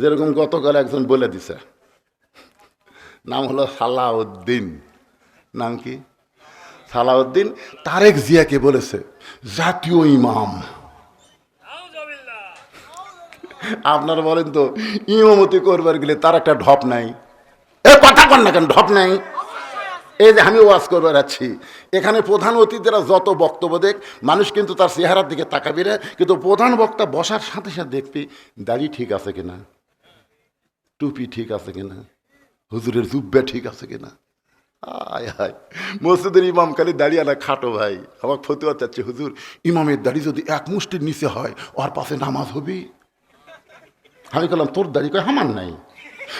যেরকম গতকাল একজন বলে দিছে। নাম হলো সালাউদ্দিন। নাম কি? সালাউদ্দিন তারেক জিয়াকে বলেছে, জাতীয় ইমাম। আপনারা বলেন তো, ইমামতি করবার গেলে তার একটা ঢপ নাই। এ কথা কন না কেন, ঢপ নাই। এই যে আমি ওয়াজ করবার আছি, এখানে প্রধান অতিথিরা যত বক্তব্য দেখ, মানুষ কিন্তু তার চেহারার দিকে তাকাবি রে, কিন্তু প্রধান বক্তা বসার সাথে সাথে দেখবি দাড়ি ঠিক আছে কিনা। টুপি ঠিক আছে কিনা? হুজুরের জুব্বা ঠিক আছে কিনা? আয় হায়, মসজিদের ইমাম খালি দাঁড়িয়ে না, খাটো ভাই। আমার ফতুয়া চাচ্ছে, হুজুর, ইমামের দাড়ি যদি এক মুষ্টির নিচে হয়, ওর পাশে নামাজ হবি? আমি বললাম তোর দাড়ি কয় আমার নাই।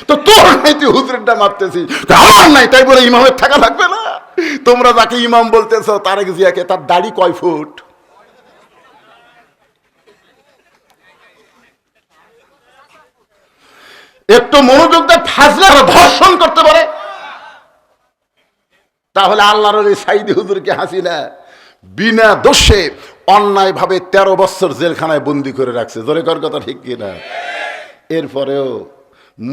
তো তোর নাই, তুই হুজুরেরটা মারতেছি। আমার নাই, তাই বলে ইমামের থাকা লাগবে না। তোমরা যাকে ইমাম বলতেছ তারেক জিয়াকে, তার দাড়ি কয় ফুট? একটু মনোযোগ দিয়ে ফাজলে ধর্ষণ করতে পারে। তাহলে আল্লাহর সাইদি হুজুরকে হাসিনা বিনা দোষে অন্যায়ভাবে তেরো বছর জেলখানায় বন্দি করে রাখছে। জোরে কর কথা ঠিক কিনা? এরপরেও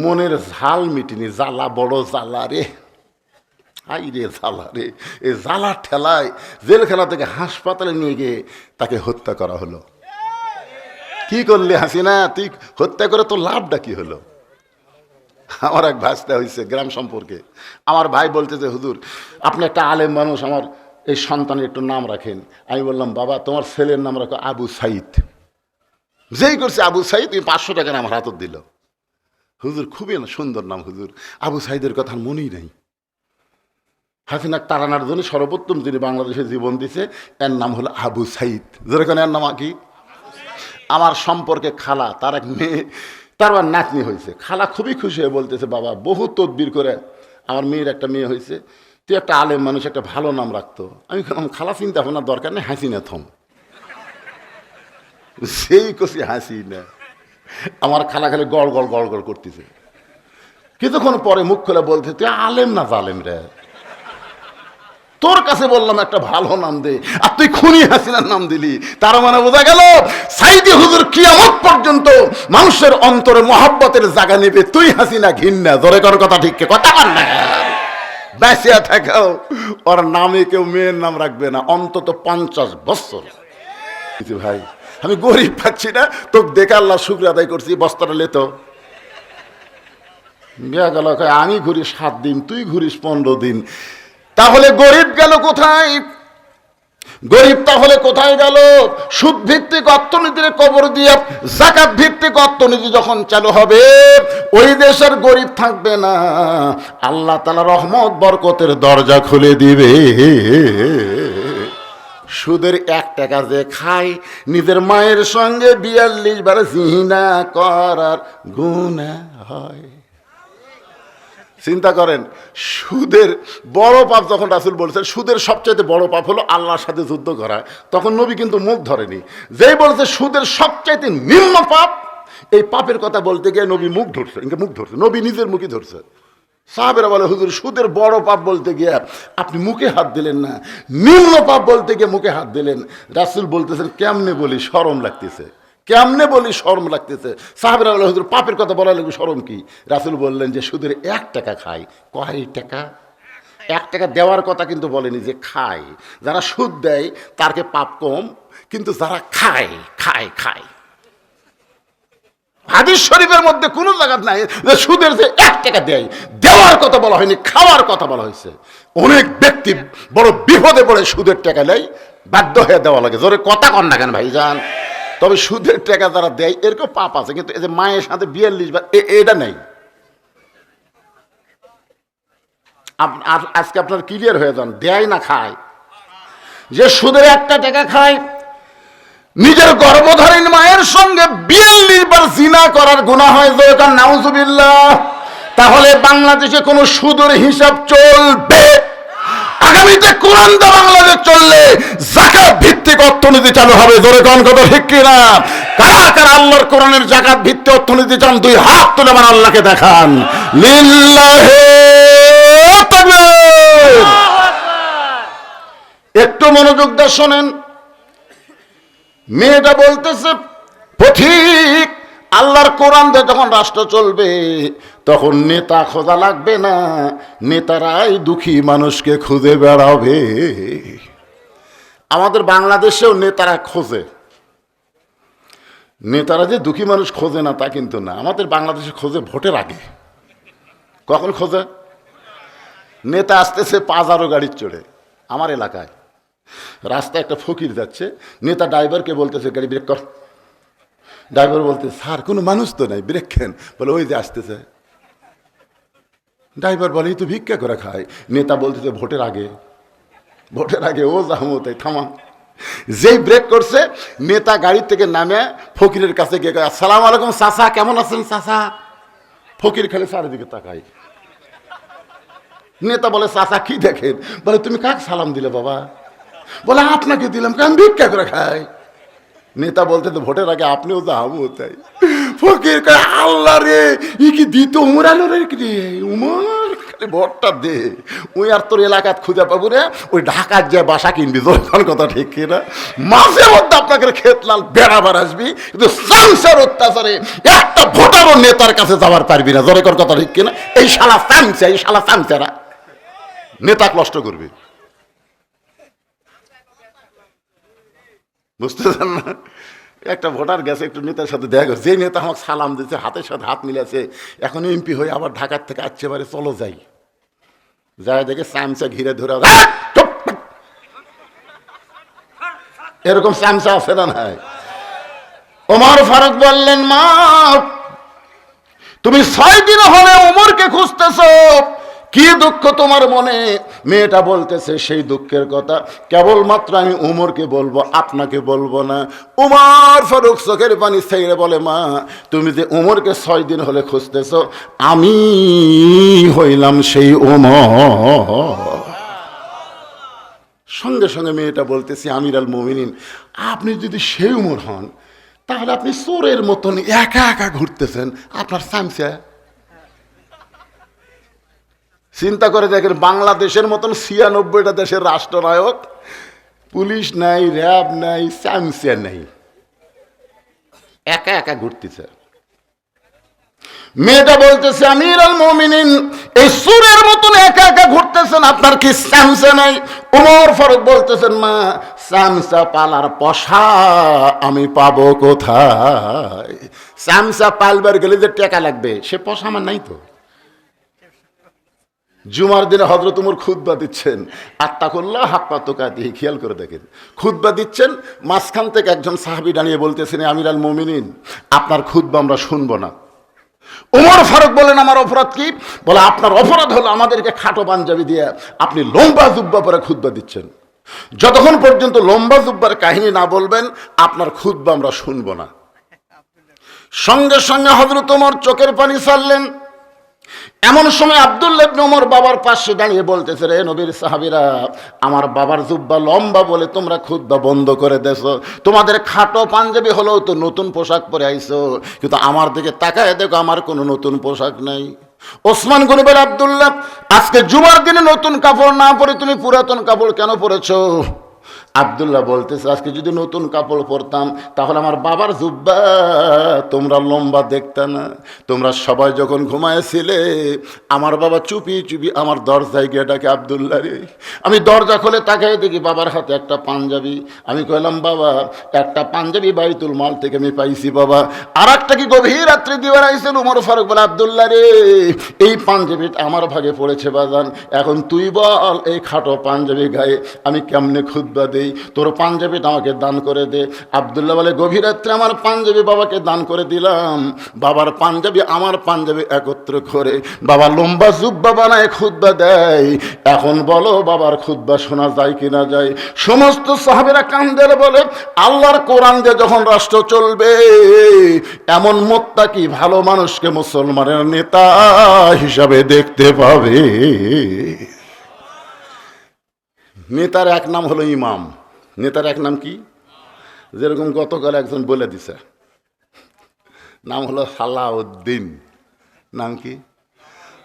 মনের ঝাল মিটিনি, জ্বালা বড় জ্বালা রে। আই রে জ্বালা রে, এ জ্বালা ঠেলায় জেলখানা থেকে হাসপাতালে নিয়ে গিয়ে তাকে হত্যা করা হলো। কি করলি হাসিনা? তুই হত্যা করে তো লাভটা কি হলো? আমার এক ভাষটা হয়েছে গ্রাম সম্পর্কে। আমার ভাই বলতেছে হুজুর, আপনি একটা আলেম মানুষ, আমার এই সন্তানের একটু নাম রাখেন। আমি বললাম, বাবা, তোমার ছেলের নাম রাখো আবু সাইদ। যেই করছে আবু সাইদ, তুমি পাঁচশো টাকা আমার হাতত দিল। হুজুর, খুবই সুন্দর নাম, হুজুর। আবু সাইদের কথা মনেই নাই। হাসিনাক তারানার জন্য সর্বোত্তম যিনি বাংলাদেশে জীবন দিছে, এর নাম হলো আবু সাইদ। যেরকম এর নাম কি? আমার সম্পর্কে খালা, তার এক মেয়ে তার আবার নাতনি হয়েছে। খালা খুবই খুশি হয়ে বলতেছে, বাবা, বহু তদবির করে আমার মেয়ের একটা মেয়ে হয়েছে। তুই একটা আলেম মানুষ, একটা ভালো নাম রাখতো। আমি খালা, চিন্তা ভাবনার দরকার নেই, হাসি না, থম। সেই কষি হাসি না। আমার খালা খালি গড় গড় গড় গড় করতেছে। কিছুক্ষণ পরে মুখ খুলে বলতে তুই আলেম না জালেম রে? তোর কাছে বললাম একটা ভালো নাম দে, আর তুই খুনি হাসিনার নাম দিলি। তার মানে বোঝা গেল, সাইদি হুজুর কিয়ামত পর্যন্ত মানুষের অন্তরে মহাব্বতের জায়গা নেবে। তুই হাসিনা ঘিন্না জোরে কর কথা ঠিক কথা কর না। বেসিয়া থাকাও, ওর নামে কেউ মেয়ের নাম রাখবে না, অন্তত পঞ্চাশ বছর। ভাই, আমি গরিব পাচ্ছি না, তোকে দেখে আল্লাহ শুক্র আদায় করছি, বস্তাটা লেতো। বিয়া গেল আমি ঘুরি সাত দিন, তুই ঘুরিস পনেরো দিন। তাহলে গরিব গেল কোথায়? গরিব তাহলে কোথায় গেল? সুদ ভিত্তিক অর্থনীতির কবর দিয়ে জাকাত ভিত্তিক অর্থনীতি যখন চালু হবে, ওই দেশের গরিব থাকবে না। আল্লাহ তালা রহমত, বরকতের দরজা খুলে দিবে। সুদের এক টাকা যে খায়, নিজের মায়ের সঙ্গে বিয়াল্লিশ বার জিনা করার গুণা হয়। চিন্তা করেন, সুদের বড় পাপ যখন রাসুল বলছেন, সুদের সবচাইতে বড় পাপ হলো আল্লাহর সাথে যুদ্ধ করা। তখন নবী কিন্তু মুখ ধরেনি। যেই বলছে সুদের সবচাইতে নিম্ন পাপ, এই পাপের কথা বলতে গিয়ে নবী মুখ ধরছে ইনকে মুখ ধরছে, নবী নিজের মুখে ধরছে। সাহাবেরা বলে, হুজুর, সুদের বড় পাপ বলতে গিয়ে আপনি মুখে হাত দিলেন না। নিম্ন পাপ বলতে গিয়ে মুখে হাত দিলেন। রাসুল বলতেছেন, কেমনে বলি, শরম লাগতেছে। কেমনে বলি শরম লাগতেছে? সাহাবেরা বলে, হুজুর, পাপের কথা বলা লাগবে, শরম কি? রাসুল বললেন যে, সুদের এক টাকা খায়। কয় টাকা? এক টাকা দেওয়ার কথা কিন্তু বলেনি যে, খায়। যারা সুদ দেয় তারকে পাপ কম, কিন্তু যারা খায় খায় খায়। হাদিস শরীফের মধ্যে কোনো জায়গা নাই যে, সুদের যে এক টাকা দেয়, দেওয়ার কথা বলা হয়নি, খাওয়ার কথা বলা হয়েছে। অনেক ব্যক্তি বড় বিপদে পড়ে সুদের টাকা নেয়, বাধ্য হয়ে দেওয়া লাগে। জোরে কথা কন না কেন ভাইজান? তবে সুদের টাকা যারা দেয়, এরকম পাপ আছে, কিন্তু এই যে মায়ের সাথে বিয়াল্লিশ বার এটা নেই। আজকে আপনার ক্লিয়ার হয়ে যান, দেয় না খায়। যে সুদের একটা টাকা খায়, নিজের গর্ভধারীণ মায়ের সঙ্গে বিয়াল্লিশ বার জিনা করার গুণা হয় যে যেরকম নাউজুবিল্লাহ, তাহলে বাংলাদেশে কোনো সুদের হিসাব চলবে? আগামীতে কোরআন বাংলাদেশ চললে অর্থনীতি চালু হবে, জোরে কোন কথা ঠিক কিনা? কারা কারা আল্লাহর কোরআনের জাকাত ভিত্তি অর্থনীতি চান, দুই হাত তুলে আমার আল্লাহকে দেখান। লিল্লাহে। একটু মনোযোগ দিয়ে শোনেন। মেয়েটা বলতেছে পথিক আল্লাহর কোরআন দিয়ে যখন রাষ্ট্র চলবে, তখন নেতা খোঁজা লাগবে না, নেতারাই দুঃখী মানুষকে খুঁজে বেড়াবে। আমাদের বাংলাদেশেও নেতারা খোঁজে। নেতারা যে দুঃখী মানুষ খোঁজে না, তা কিন্তু না। আমাদের বাংলাদেশে খোঁজে ভোটের আগে। কখন খোঁজে? নেতা আসতেছে পাঁচারো গাড়ির চড়ে, আমার এলাকায়। রাস্তায় একটা ফকির যাচ্ছে, নেতা ড্রাইভারকে বলতেছে, গাড়ি ব্রেক কর। ড্রাইভার বলতে, স্যার, কোনো মানুষ তো নাই, ব্রেক খেন বলে, ওই যে আসতেছে। ড্রাইভার বলে, "এই তো ভিক্ষা করে খায়। নেতা বলতেছে, ভোটের আগে। ভোটের আগে ও তাই থামা। যেই ব্রেক করছে, নেতা গাড়ি থেকে নামে, ফকিরের কাছে গিয়ে আসসালামু আলাইকুম চাচা, কেমন আছেন চাচা? ফকির খালি চারিদিকে তাকাই নেতা বলে, চাচা, কি দেখেন? বলে, তুমি কাক সালাম দিলে বাবা? বলে, আপনাকে দিলাম আমি ভিক্ষা করে খাই। নেতা বলতে, তো ভোটের আগে আপনিও তো আমিও তাই। ফকির আল্লাহ রে, ই কি দিত উমরালো রে? উমর? খালি ভোটটা দে। ওই আর তোর এলাকাত খুঁজে পাবো রে ওই ঢাকার যে বাসা কিনবি তোর কথা ঠিক কিনা মাঝে মধ্যে আপনাকে খেতলাল বেড়াবার আসবি, কিন্তু সাংসার অত্যাচারে একটা ভোটারও নেতার কাছে যাওয়ার পারবি না জোরে কর কথা ঠিক কিনা এই শালা সাংসা, এই শালা সাংসারা। নেতা কষ্ট করবে। বুঝতেছেন না? একটা ভোটার গেছে, একটু নেতার সাথে দেখা যে নেতা আমাকে সালাম দিচ্ছে হাতের সাথে হাত মিলেছে এখন এমপি হয়ে আবার ঢাকার থেকে আসছে এবারে চলো যাই। যায় দেখে চামচা ঘিরে ধরা এরকম চামচা আছে না নাই? ওমর ফারুক বললেন, মা, তুমি ছয় দিন হলে ওমরকে খুঁজতেছ। কি দুঃখ তোমার মনে? মেয়েটা বলতেছে সেই দুঃখের কথা। কেবলমাত্র আমি উমরকে বলব, আপনাকে বলব না। উমর ফারুক চোখের পানি ছেড়ে বলে, মা, তুমি যে উমরকে ছয় দিন হলে খুঁজতেছো, আমি হইলাম সেই উমর। সঙ্গে সঙ্গে মেয়েটা বলতেছি, আমির আল মোমিনিন, আপনি যদি সেই উমর হন, তাহলে আপনি চোরের মতন একা একা ঘুরতেছেন। আপনার সামসা চিন্তা করে দেখেন, বাংলাদেশের মতন ছিয়ানব্বইটা দেশের রাষ্ট্রনায়ক, পুলিশ নাই, র্যাব নাই সামসিয়া নাই। একা একা ঘুরতেছে। মেয়েটা বলতেছে আমির আল মমিনিন, এই সুরের মতন একা একা ঘুরতেছেন, আপনার কি স্যামসা নাই? উমর ফারুক বলতেছেন, মা স্যামসা পালার পশা আমি পাবো কোথায়? স্যামসা পালবার গেলে যে টাকা লাগবে, সে পশা আমার নাই তো। জুমার দিনে হজরত উমর খুদ্া দিচ্ছেন। আত্মাকুল্লাহ হাক্কা তোকা দিয়ে খেয়াল করে দেখেন। খুদ্া দিচ্ছেন, মাঝখান থেকে একজন সাহাবি দাঁড়িয়ে বলতেছেন আমির আল মমিনিন, আপনার খুদ্া আমরা শুনব না। উমর ফারুক বলেন আমার অপরাধ কি? বলে, আপনার অপরাধ হলো আমাদেরকে খাটো পাঞ্জাবি দিয়ে আপনি লম্বা জুব্বা পরে খুদ্া দিচ্ছেন। যতক্ষণ পর্যন্ত লম্বা জুব্বার কাহিনী না বলবেন, আপনার খুদ্া আমরা শুনব না। সঙ্গে সঙ্গে হজরত উমর চোখের পানি ছাড়লেন। এমন সময় আবদুল্লাহ ইবনে ওমর বাবার পাশে দাঁড়িয়ে বলতেছে, রে নবীর সাহাবীরা, আমার বাবার জুব্বা লম্বা বলে তোমরা খুদ্া বন্ধ করে দেছো। তোমাদের খাটো পাঞ্জাবি হলেও তো নতুন পোশাক পরে আইছো, কিন্তু আমার দিকে তাকায় দেখো আমার কোনো নতুন পোশাক নাই। ওসমান গনিবের আবদুল্লাহ, আজকে জুমার দিনে নতুন কাপড় না পরে তুমি পুরাতন কাপড় কেন পরেছো? আবদুল্লাহ বলতেছে, আজকে যদি নতুন কাপড় পরতাম, তাহলে আমার বাবার জুব্বা তোমরা লম্বা দেখতে না। তোমরা সবাই যখন ঘুমায়েছিলে আমার বাবা চুপি চুপি আমার দরজায় গিয়ে ডাকে, আবদুল্লাহ রে, আমি দরজা খুলে তাকাই দেখি বাবার হাতে একটা পাঞ্জাবি। আমি কইলাম, বাবা, একটা পাঞ্জাবি বাইতুল মাল থেকে আমি পাইছি, বাবা। আর একটা কি গভীর রাত্রে দিবার আইসেন উমর ফারুক বলে, আবদুল্লাহ রে, এই পাঞ্জাবিটা আমার ভাগে পড়েছে, বাজান। এখন তুই বল, এই খাটো পাঞ্জাবি গায়ে আমি কেমনে খুদ্া দেই তোর পাঞ্জাবিটা আমাকে দান করে দে। আবদুল্লাহ বলে, গভীর রাত্রে আমার পাঞ্জাবি বাবাকে দান করে দিলাম। বাবার পাঞ্জাবি আমার পাঞ্জাবি একত্র করে, বাবা লম্বা জুব্বা বানায় খুদ্া দেয়। এখন বলো, বাবার খুদ্া শোনা যায় কি না যায়? সমস্ত সাহাবেরা কান্দের বলে, আল্লাহর কোরআন দিয়ে যখন রাষ্ট্র চলবে, এমন মোত্তা কি ভালো মানুষকে মুসলমানের নেতা হিসাবে দেখতে পাবে? নেতার এক নাম হলো ইমাম। নেতার এক নাম কি? যেরকম গতকাল একজন বলে দিছে। নাম হলো সালাউদ্দিন। নাম কি?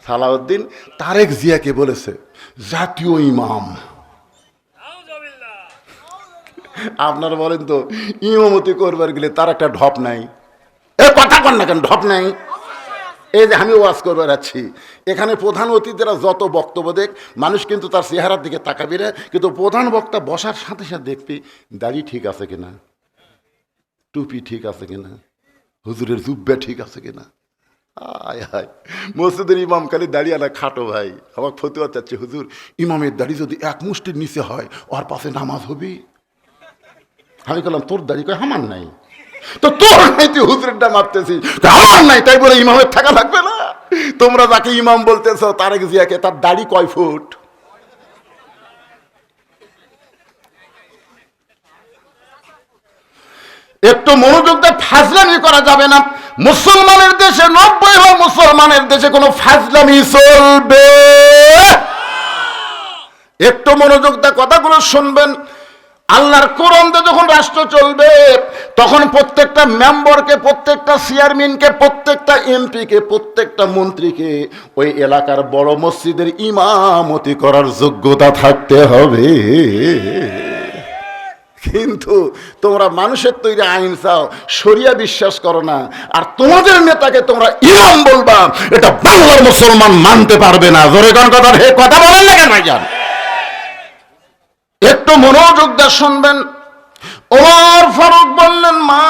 সালাউদ্দিন তারেক জিয়াকে বলেছে, জাতীয় ইমাম। আপনারা বলেন তো, ইমামতি করবার গেলে তার একটা ঢপ নাই। এ কথা কন না কেন, ঢপ নাই। এই যে আমি ওয়াজ করে বেড়াচ্ছি। এখানে প্রধান অতিথিরা যত বক্তব্য দেখ, মানুষ কিন্তু তার চেহারার দিকে তাকাবি রে কিন্তু প্রধান বক্তা বসার সাথে সাথে দেখবি দাড়ি ঠিক আছে কিনা, টুপি ঠিক আছে কিনা, হুজুরের জুব্বা ঠিক আছে কিনা। আয় হায়, মসজিদের ইমাম খালি দাঁড়িয়ে না খাটো ভাই। আমার ফতুয়া চাচ্ছে, হুজুর, ইমামের দাড়ি যদি এক মুষ্টির নিচে হয়, ওর পাশে নামাজ হবি। আমি বললাম তোর দাড়ি কয় আমার নাই। তো তোর নাই, তুই হুজুরেরটা মারতেছি। আমার নাই, তাই বলে ইমামের থাকা লাগবে না। তোমরা যাকে ইমাম বলতেছ, তারেক জিয়াকে, তার দাড়ি কয় ফুট? একটু মনোযোগ দিয়ে ফাজলামি করা যাবে না। মুসলমানের দেশে নব্বই হয় মুসলমানের দেশে কোনো ফাজলামি চলবে একটু মনোযোগ দিয়ে কথাগুলো শুনবেন। আল্লাহর কোরআনতে যখন রাষ্ট্র চলবে, তখন প্রত্যেকটা মেম্বারকে, প্রত্যেকটা চেয়ারম্যানকে, প্রত্যেকটা এমপিকে, প্রত্যেকটা মন্ত্রীকে ওই এলাকার বড় মসজিদের ইমামতি করার যোগ্যতা থাকতে হবে। কিন্তু তোমরা মানুষের তৈরি আইন চাও সরিয়া বিশ্বাস করো না, আর তোমাদের নেতাকে তোমরা ইমাম বলবা, এটা বাংলার মুসলমান মানতে পারবে না। জোরে কথা? কথা বলেন না কেন একটু মনোযোগ দিয়ে শুনবেন। ওমর ফারুক বললেন, মা,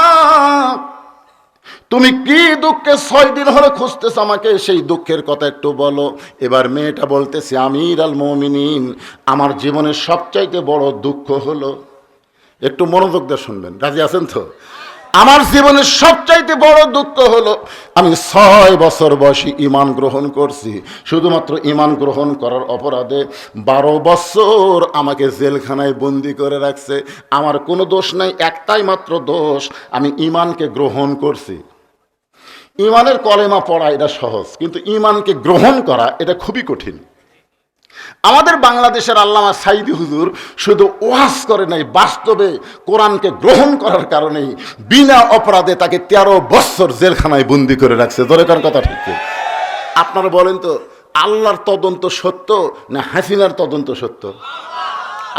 তুমি কি দুঃখে ছয় দিন হলে খুঁজতেছ আমাকে? সেই দুঃখের কথা একটু বলো। এবার মেয়েটা বলতেছে, আমির আল মমিনিন, আমার জীবনের সবচাইতে বড় দুঃখ হলো, একটু মনোযোগ দিয়ে শুনবেন। রাজি আছেন তো? আমার জীবনের সবচাইতে বড় দুঃখ হলো, আমি ছয় বছর বয়সী ইমান গ্রহণ করছি। শুধুমাত্র ইমান গ্রহণ করার অপরাধে বারো বছর আমাকে জেলখানায় বন্দি করে রাখছে। আমার কোনো দোষ নাই, একটাই মাত্র দোষ, আমি ইমানকে গ্রহণ করছি। ইমানের কলেমা পড়া এটা সহজ, কিন্তু ইমানকে গ্রহণ করা এটা খুবই কঠিন। আমাদের বাংলাদেশের আল্লামা সাইদি হুজুর শুধু ওয়াজ করে নাই, বাস্তবে কোরআনকে গ্রহণ করার কারণেই বিনা অপরাধে তাকে তেরো বছর জেলখানায় বন্দি করে রাখছে। দরকার কথা ঠিক আপনারা বলেন তো, আল্লাহর তদন্ত সত্য না হাসিনার তদন্ত সত্য?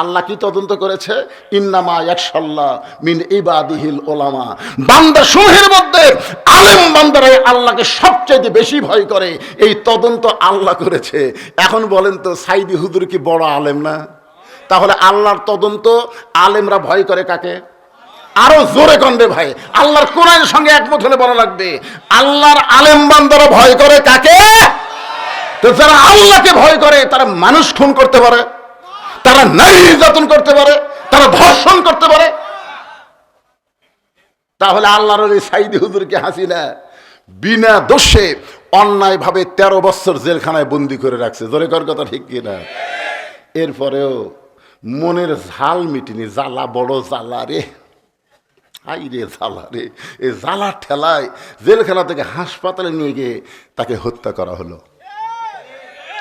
আল্লাহ কি তদন্ত করেছে? ইন্নামা একশাল্লাহ মিন ইবাদিহিল ওলামা বান্দা সমূহের মধ্যে আলেম বান্দারাই আল্লাহকে সবচেয়ে বেশি ভয় করে। এই তদন্ত আল্লাহ করেছে। এখন বলেন তো, সাইদি হুদুর কি বড় আলেম না? তাহলে আল্লাহর তদন্ত আলেমরা ভয় করে কাকে? আরও জোরে কন্ডে ভাই, আল্লাহর কোরআনের সঙ্গে একমত হলে বলা লাগবে। আল্লাহর আলেম বান্দারা ভয় করে কাকে? তো যারা আল্লাহকে ভয় করে, তারা মানুষ খুন করতে পারে। তারা নারী নির্যাতন করতে পারে, তারা ধর্ষণ করতে পারে। তাহলে আল্লাহর সাইদি হুজুরকে হাসিনা বিনা দোষে অন্যায় ভাবে তেরো বছর জেলখানায় বন্দি করে রাখছে। জোরে কর কথা ঠিক কিনা? এরপরেও মনের ঝাল মিটিনি, জ্বালা বড় জ্বালা রে। হাই রে জ্বালা রে এই জ্বালা ঠেলায় জেলখানা থেকে হাসপাতালে নিয়ে গিয়ে তাকে হত্যা করা হলো।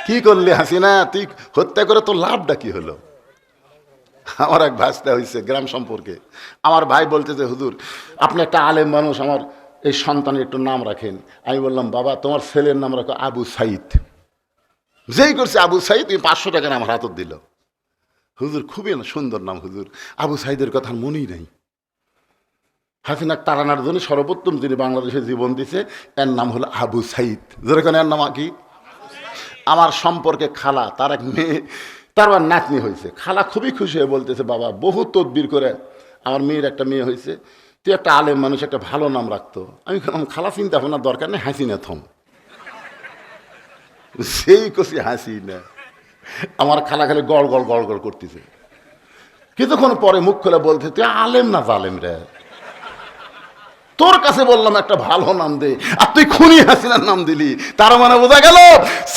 কি করলি হাসিনা? তুই হত্যা করে তো লাভটা কি হলো? আমার এক ভাষটা হয়েছে গ্রাম সম্পর্কে। আমার ভাই বলতেছে হুজুর, আপনি একটা আলেম মানুষ, আমার এই সন্তানের একটু নাম রাখেন। আমি বললাম, বাবা, তোমার ছেলের নাম রাখো আবু সাইদ। যেই করছে আবু সাইদ তুমি পাঁচশো টাকা আমার হাতত দিল। হুজুর, খুবই না সুন্দর নাম, হুজুর। আবু সাইদের কথা মনেই নেই। হাসিনা তারানার জন্য সর্বোত্তম যিনি বাংলাদেশে জীবন দিছে, এর নাম হলো আবু সাইদ। যেরকম এর নাম কি? আমার সম্পর্কে খালা, তার এক মেয়ে, তার আবার নাতনি হয়েছে। খালা খুবই খুশি হয়ে বলতেছে, বাবা বহু তদবির করে আমার মেয়ের একটা মেয়ে হয়েছে। তুই একটা আলেম মানুষ, একটা ভালো নাম রাখতো। আমি খালা, চিন্তা ভাবনার দরকার নেই, হাসি না, থম। সেই কষি হাসি না। আমার খালা খালি গড় গড় গড় গড় করতেছে। কিছুক্ষণ পরে মুখ খুলে বলতে তুই আলেম না জালেম রে? তোর কাছে বললাম একটা ভালো নাম দে, আর তুই খুনি হাসিনার নাম দিলি। তার মানে বোঝা গেল,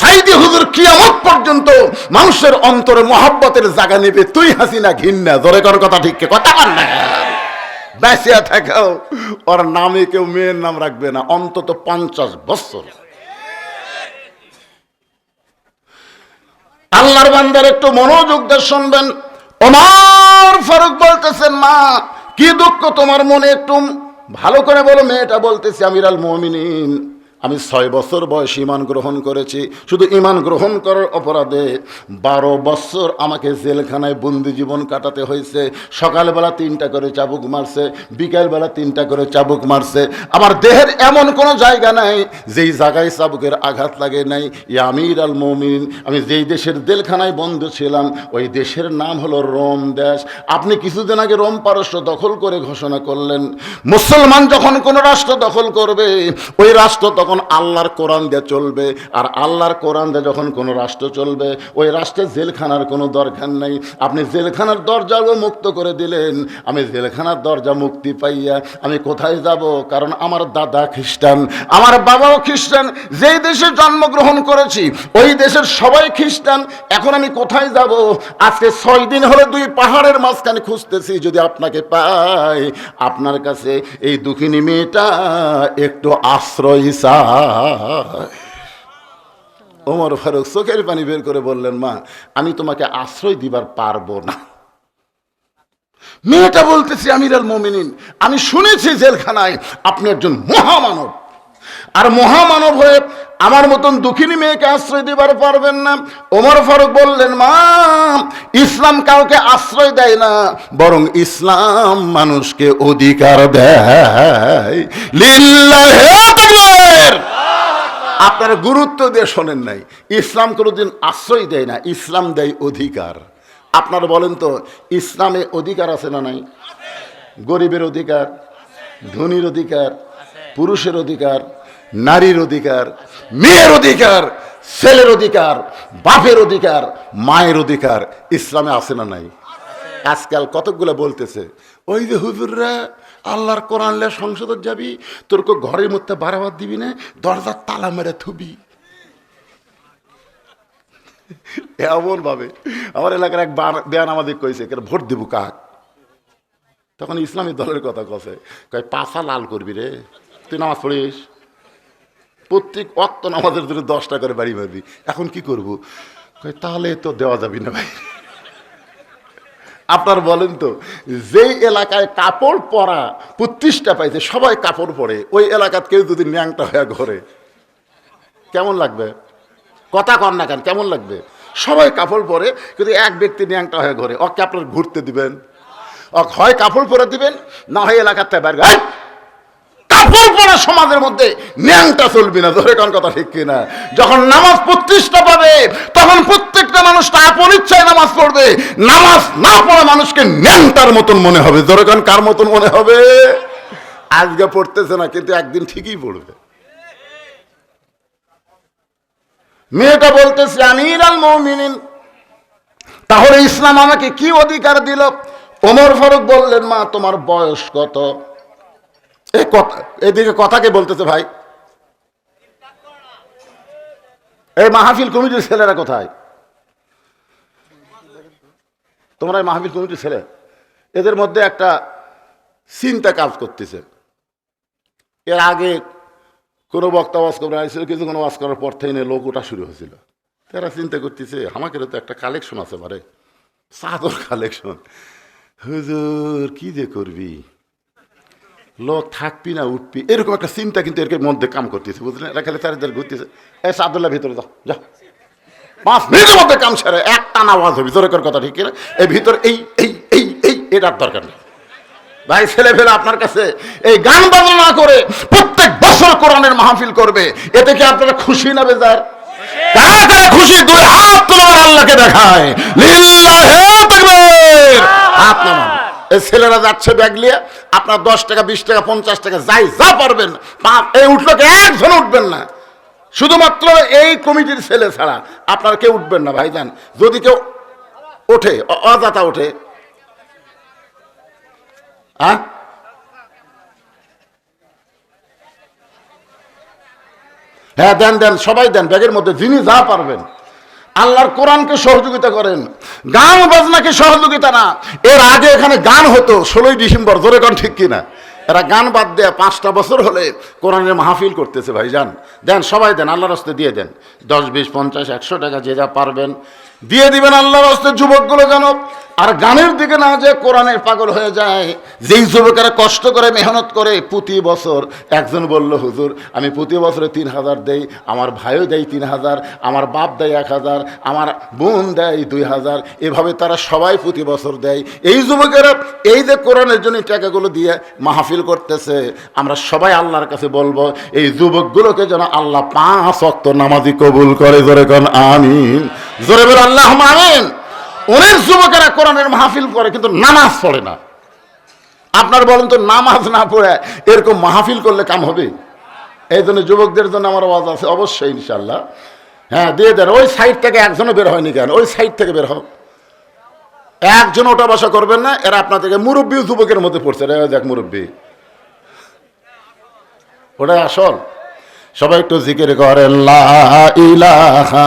সাইদি হুজুর কিয়ামত পর্যন্ত মানুষের অন্তরে মহাব্বতের জায়গা নেবে। তুই হাসিনা ঘিন্না ধরে কর কথা ঠিক কথা কর না। বেঁচিয়া থাকাও, ওর নামে কেউ মেয়ের নাম রাখবে না, অন্তত পঞ্চাশ বছর। আল্লাহর বান্দার একটু মনোযোগ দিয়ে শুনবেন। ওমর ফারুক বলতেছেন, মা, কি দুঃখ তোমার মনে একটু। ভালো করে বলো মেয়েটা বলতেছি আমিরাল মমিনিন। আমি ছয় বছর বয়স ইমান গ্রহণ করেছি। শুধু ইমান গ্রহণ করার অপরাধে বারো বছর আমাকে জেলখানায় বন্দি জীবন কাটাতে হয়েছে। সকালবেলা তিনটা করে চাবুক মারছে, বিকালবেলা তিনটা করে চাবুক মারছে। আমার দেহের এমন কোনো জায়গা নাই, যেই জায়গায় চাবুকের আঘাত লাগে নাই। ইয়া আমির আল মমিন, আমি যেই দেশের জেলখানায় বন্ধ ছিলাম, ওই দেশের নাম হলো রোম দেশ। আপনি কিছুদিন আগে রোম পারস্য দখল করে ঘোষণা করলেন। মুসলমান যখন কোন রাষ্ট্র দখল করবে, ওই রাষ্ট্র তখন আল্লাহর কোরআন দিয়ে চলবে আর আল্লাহর কোরআন দিয়ে যখন কোনো রাষ্ট্র চলবে, ওই রাষ্ট্রে জেলখানার কোনো দরকার নেই। আপনি জেলখানার দরজাও মুক্ত করে দিলেন। আমি জেলখানার দরজা মুক্তি পাইয়া আমি কোথায় যাব? কারণ আমার দাদা খ্রিস্টান, আমার বাবাও খ্রিস্টান, যেই দেশে জন্মগ্রহণ করেছি, ওই দেশের সবাই খ্রিস্টান। এখন আমি কোথায় যাব? আজকে ছয় দিন হলো দুই পাহাড়ের মাঝখানে খুঁজতেছি, যদি আপনাকে পাই। আপনার কাছে এই দুঃখিনী মেয়েটা একটু আশ্রয় চায় ওমর ফারুক চোখের পানি বের করে বললেন, মা, আমি তোমাকে আশ্রয় দিবার পারব না। মেয়েটা বলতেছি আমির আল আমি শুনেছি জেলখানায় আপনি একজন মহামানব। আর মহামানব হয়ে আমার মতন দুঃখিনী মেয়েকে আশ্রয় দিবার পারবেন না। ওমর ফারুক বললেন, মা, ইসলাম কাউকে আশ্রয় দেয় না, বরং ইসলাম মানুষকে অধিকার দেয়। আপনারা গুরুত্ব দিয়ে শোনেন নাই। ইসলাম কোনোদিন আশ্রয় দেয় না, ইসলাম দেয় অধিকার। আপনারা বলেন তো, ইসলামে অধিকার আছে না নাই? গরিবের অধিকার, ধনীর অধিকার, পুরুষের অধিকার নারীর অধিকার, মেয়ের অধিকার, ছেলের অধিকার, বাপের অধিকার, মায়ের অধিকার ইসলামে আছে না নাই? আজকাল কতকগুলো বলতেছে, ওই যে হুজুররা আল্লাহর কোরআন সংসদত যাবি, তোর কো ঘরের মধ্যে বাড়াবার দিবি না, দরজার তালা মেরে থুবি। এমন ভাবে আমার এলাকার এক বেয়ান আমাদের কইছে ভোট দিব কাক? তখন ইসলামী দলের কথা কছে, কয় পাশা লাল করবি রে, তুই নামাজ পড়িস? প্রত্যেক অক্ত নামাজের জন্য দশটা করে বাড়ি মারবি এখন কি করব? তাহলে তো দেওয়া যাবি না ভাই। আপনার বলেন তো, যেই এলাকায় কাপড় পরা প্রতিষ্ঠা পাইছে, সবাই কাপড় পরে, ওই এলাকাত কেউ যদি ন্যাংটা হয়ে ঘরে, কেমন লাগবে? কথা কর না কেন, কেমন লাগবে? সবাই কাপড় পরে, কিন্তু এক ব্যক্তি ন্যাংটা হয়ে ঘরে। ওকে আপনার ঘুরতে দিবেন হয় কাপড় পরে দিবেন, না হয় এলাকার থেকে বাইরে এই! কাপড় পরা সমাজের মধ্যে ন্যাংটা চলবি না ধরে কোন কথা ঠিক কিনা? যখন নামাজ প্রতিষ্ঠা পাবে, তখন প্রত্যেকটা আপন ইচ্ছায় নামাজ পড়বে। নামাজ না পড়া মানুষকে ন্যাংটার মতন মনে হবে। ধরে কোন কার মতন মনে হবে? আজকে পড়তেছে না, কিন্তু একদিন ঠিকই পড়বে। মেয়েটা বলতেছে, আমির আল মৌমিনিন। তাহলে ইসলাম আমাকে কি অধিকার দিল? ওমর ফারুক বললেন, মা, তোমার বয়স কত? এই কথা, এদিকে কথাকে বলতেছে ভাই? এই মাহফিল কমিটির ছেলেরা কোথায়? তোমরা এই মাহফিল কমিটির ছেলে? এদের মধ্যে একটা চিন্তা কাজ করতেছে। এর আগে কোনো বক্তা ওয়াজ করে আসছিল কিন্তু কোনো ওয়াজ করার পর থেকে লোক ওটা শুরু হয়েছিল। তারা চিন্তা করতেছে, আমাকেরও তো একটা কালেকশন আছে পারে চাদর কালেকশন হুজুর, কি যে করবি? লোক থাকবি না, উঠবি। এরকম একটা চিন্তা কিন্তু এর মধ্যে কাম করতেছে বুঝলেন এরা খালি ঘুরতেছে। এ সাদুল্লাহ ভিতরে যাও যা পাঁচ মিনিটের মধ্যে কাম সেরে, একটা আওয়াজ হবে ভিতরে কথা ঠিক কিনা? এই ভিতর এই এই এই এই এটার দরকার নেই। ভাই ছেলে ফেলে আপনার কাছে এই গান বাজনা করে প্রত্যেক বছর কোরআনের মাহফিল করবে, এতে কি আপনারা খুশি না বেজার? কারা কারা খুশি? দুই হাত তুলে আমার আল্লাহকে দেখায়। লিল্লাহে তাকবীর। ছেলেরা যাচ্ছে ব্যাগ নিয়ে, আপনার দশ টাকা, বিশ টাকা, পঞ্চাশ টাকা, যাই, যা পারবেন। এই উঠল কি? একজন উঠবেন না। শুধুমাত্র এই কমিটির ছেলে ছাড়া আপনার কেউ উঠবেন না, ভাইজান। যদি কেউ ওঠে, অ- অযথা ওঠে। হ্যাঁ? হ্যাঁ দেন দেন, সবাই দেন, ব্যাগের মধ্যে যিনি যা পারবেন। আল্লাহর কোরআনকে সহযোগিতা করেন। গান বাজনাকে সহযোগিতা না? এর আগে এখানে গান হতো, ষোলোই ডিসেম্বর, জোরে গান ঠিক কিনা? এরা গান বাদ দেয়া পাঁচটা বছর হলে কোরআনের মাহফিল করতেছে ভাই যান দেন সবাই দেন আল্লাহ রাস্তে দিয়ে দেন। দশ, বিশ, পঞ্চাশ, একশো টাকা যে যা পারবেন। দিয়ে দিবেন আল্লাহর হস্তে যুবকগুলো যেন আর গানের দিকে না যে কোরআনের পাগল হয়ে যায়। যেই যুবকেরা কষ্ট করে, মেহনত করে প্রতি বছর একজন বলল, হুজুর, আমি প্রতি বছরে তিন হাজার দেই, আমার ভাইও দেয় তিন হাজার, আমার বাপ দেয় এক হাজার, আমার বোন দেয় দুই হাজার। এভাবে তারা সবাই প্রতি বছর দেয়। এই যুবকেরা এই যে কোরআনের জন্য টাকাগুলো দিয়ে মাহফিল করতেছে, আমরা সবাই আল্লাহর কাছে বলব, এই যুবকগুলোকে যেন আল্লাহ পাঁচ অক্ত নামাজি কবুল করে। জোরে কন, আমিন। জোরে বলে আল্লাহ আমিন। অনেক যুবকেরা কোরআনের মাহফিল করে, কিন্তু নামাজ পড়ে না। আপনার বলেন তো, নামাজ না পড়ে এরকম মাহফিল করলে কাম হবে? এই জন্য যুবকদের জন্য আমার আওয়াজ আছে, অবশ্যই ইনশাল্লাহ হ্যাঁ দিয়ে দেন, ওই সাইড থেকে একজনও বের হয়নি কেন? ওই সাইড থেকে বের হোক। একজন ওটা বসা করবেন না, এরা আপনার থেকে মুরব্বী যুবকের মধ্যে পড়ছে। রে দেখ মুরব্বী। ওটা আসল। সবাই একটু জিকির করে ইলাহা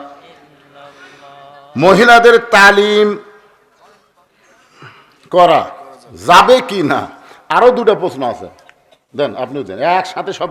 মহিলাদের তালিম করা যাবে কি না? আরও দুটা প্রশ্ন আছে। দেন, আপনিও দেন। একসাথে সব